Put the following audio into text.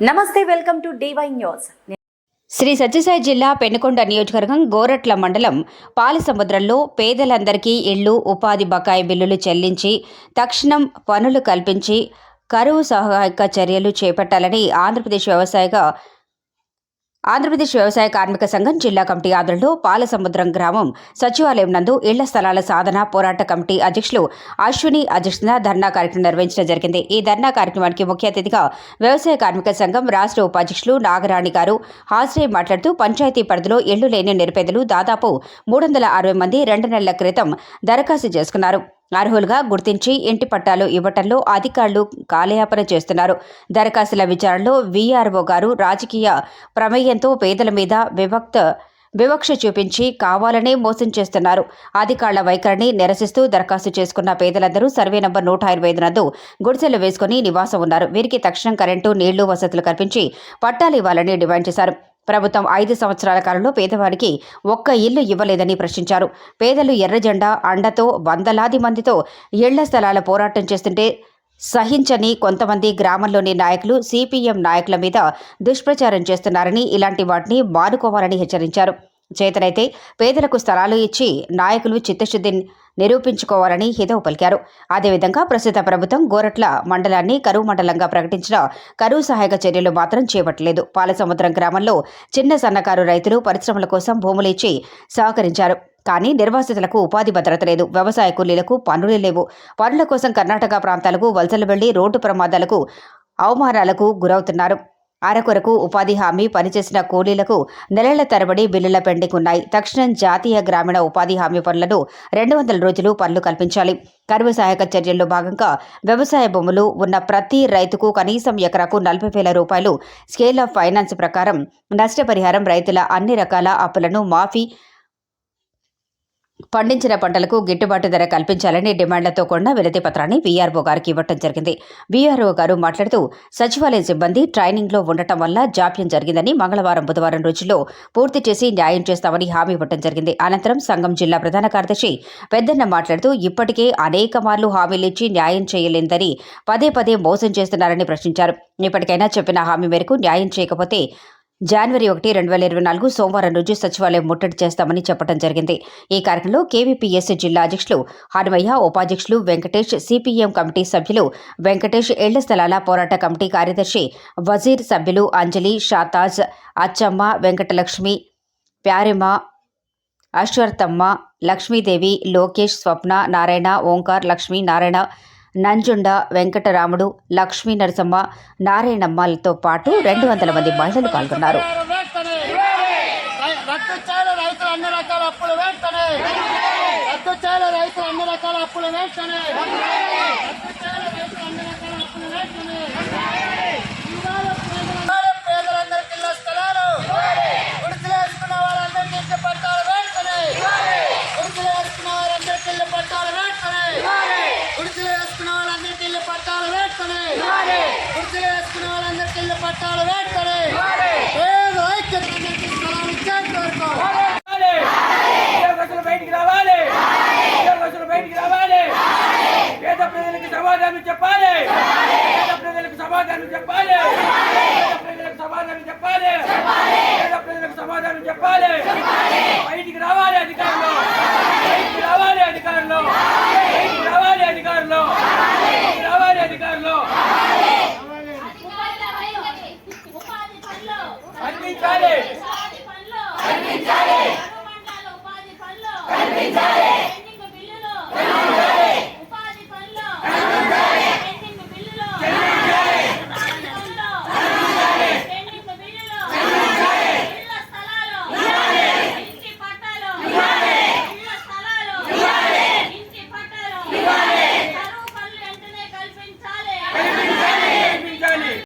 నమస్తే welcome to DY news. Sri Sathya Sai Penukonda నియోజకవర్గం గోరట్ల మండలం పాలసముద్రంలో పేదలందరికీ ఇళ్ళు ఉపాధి బకాయి బిల్లులు చెల్లించి తక్షణం పనులు కల్పించి కరువు సహాయక చర్యలు చేపట్టాలని ఆంధ్రప్రదేశ్ వ్యవసాయ ఆంధ్రప్రదేశ్ వ్యవసాయ కార్మిక సంఘం జిల్లా కమిటీ ఆధ్వర్యంలో పాలసముద్రం గ్రామం సచివాలయం నందు ఇళ్ళ స్థలాల సాధన పోరాట కమిటీ అధ్యక్షులు అశ్విని అధ్యక్షతన ధర్నా కార్యక్రమం నిర్వహించడం జరిగింది. ఈ ధర్నా కార్యక్రమానికి ముఖ్య అతిథిగా వ్యవసాయ కార్మిక సంఘం రాష్ట్ర ఉపాధ్యక్షులు నాగరాణి గారు. హాజరై మాట్లాడుతూ పంచాయతీ పరిధిలో ఇళ్ళు లేని నిరుపేదలు దాదాపు మూడు వందల అరవై మంది రెండు నెలల క్రితం దరఖాస్తు చేసుకున్నారు. అర్హులుగా గుర్తించి ఇంటి పట్టాలు ఇవ్వటంలో అధికారులు కాలయాపన చేస్తున్నారు. దరఖాస్తుల విచారణలో వీఆర్ఓ గారు రాజకీయ ప్రమేయంతో పేదల మీద వివక్త వివక్ష చూపించి కావాలనే మోసం చేస్తున్నారు. అధికారుల వైఖరిని నిరసిస్తూ దరఖాస్తు చేసుకున్న పేదలందరూ సర్వే నంబర్ నూట ఇరవై ఐదు నందు గుడిసెలు వేసుకుని నివాసం ఉన్నారు. వీరికి తక్షణం కరెంటు నీళ్ళు వసతులు కల్పించి పట్టాలు ఇవ్వాలని డిమాండ్ చేశారు. ప్రభుత్వం ఐదు సంవత్సరాల కాలంలో పేదవారికి ఒక్క ఇల్లు ఇవ్వలేదని ప్రశ్నించారు. పేదలు ఎర్రజెండా అండతో వందలాది మందితో ఇళ్ళ స్థలాల పోరాటం చేస్తుంటే సహించని కొంతమంది గ్రామంలోని నాయకులు సిపిఎం నాయకుల మీద దుష్ప్రచారం చేస్తున్నారని ఇలాంటి వాటిని మానుకోవాలని హెచ్చరించారు. చేతనైతే పేదలకు స్థలాలు ఇచ్చి నాయకులు చిత్తశుద్ధిని నిరూపించుకోవాలని హితవు పలికారు. అదేవిధంగా ప్రస్తుత ప్రభుత్వం గోరట్ల మండలాన్ని కరువు మండలంగా ప్రకటించిన కరువు సహాయక చర్యలు మాత్రం చేపట్టలేదు. పాలసముద్రం గ్రామంలో చిన్న సన్నకారు రైతులు పరిశ్రమల కోసం భూములు ఇచ్చి సహకరించారు. కానీ నిర్వాసితులకు ఉపాధి భద్రత లేదు. వ్యవసాయ కూలీలకు పనులు లేవు. పనుల కోసం కర్ణాటక ప్రాంతాలకు వలసలు వెళ్ళి రోడ్డు ప్రమాదాలకు అవమానాలకు గురవుతున్నారు. అరకొరకు ఉపాధి హామీ పనిచేసిన కూలీలకు నెలల తరబడి బిల్లుల పెండింగ్ ఉన్నాయి తక్షణం జాతీయ గ్రామీణ ఉపాధి హామీ పనులను రెండు వందల రోజులు పనులు కల్పించాలి. కరువు సహాయక చర్యల్లో భాగంగా వ్యవసాయ భూములు ఉన్న ప్రతి రైతుకు కనీసం ఎకరాకు నలభై వేల రూపాయలు స్కేల్ ఆఫ్ ఫైనాన్స్ ప్రకారం నష్టపరిహారం రైతుల అన్ని రకాల అప్పులను మాఫీ పండించిన పంటలకు గిట్టుబాటు ధర కల్పించాలని డిమాండ్లతో కూడిన వినతి పత్రాన్ని వీఆర్ఓ గారికి ఇవ్వటం జరిగింది. వీఆర్ఓ గారు మాట్లాడుతూ సచివాలయ సిబ్బంది ట్రైనింగ్లో ఉండటం వల్ల జాప్యం జరిగిందని మంగళవారం బుధవారం రోజుల్లో పూర్తి చేసి న్యాయం చేస్తామని హామీ ఇవ్వటం జరిగింది. అనంతరం సంఘం జిల్లా ప్రధాన కార్యదర్శి పెద్దన్న మాట్లాడుతూ ఇప్పటికే అనేక మార్లు హామీలిచ్చి న్యాయం చేయలేదని పదే పదే మోసం చేస్తున్నారని ప్రశ్నించారు. ఇప్పటికైనా చెప్పిన హామీ మేరకు న్యాయం చేయకపోతే జనవరి ఒకటి రెండు వేల ఇరవై నాలుగు సోమవారం రోజు సచివాలయం ముట్టడి చేస్తామని చెప్పడం జరిగింది. ఈ కార్యక్రమంలో కేవీపీఎస్ జిల్లా అధ్యక్షులు హనుమయ్య ఉపాధ్యక్షులు వెంకటేష్ సిపిఎం కమిటీ సభ్యులు వెంకటేష్ ఏళ్ళ స్థలాల పోరాట కమిటీ కార్యదర్శి వజీర్ సభ్యులు అంజలి షాతాజ్ అచ్చమ్మ వెంకటలక్ష్మి ప్యారిమ అశ్వర్తమ్మ లక్ష్మీదేవి లోకేష్ స్వప్న నారాయణ ఓంకార్ లక్ష్మీ నారాయణ నంజుండ వెంకటరాముడు లక్ష్మీ నరసమ్మ నారాయణమ్మలతో పాటు రెండు వందల మంది మహిళలు పాల్గొన్నారు. అన్ని రకాల అప్పులు పట్టాలు పేద ఐక్యత స్థలాలు ఇచ్చేంత వరకు. ఉపాధి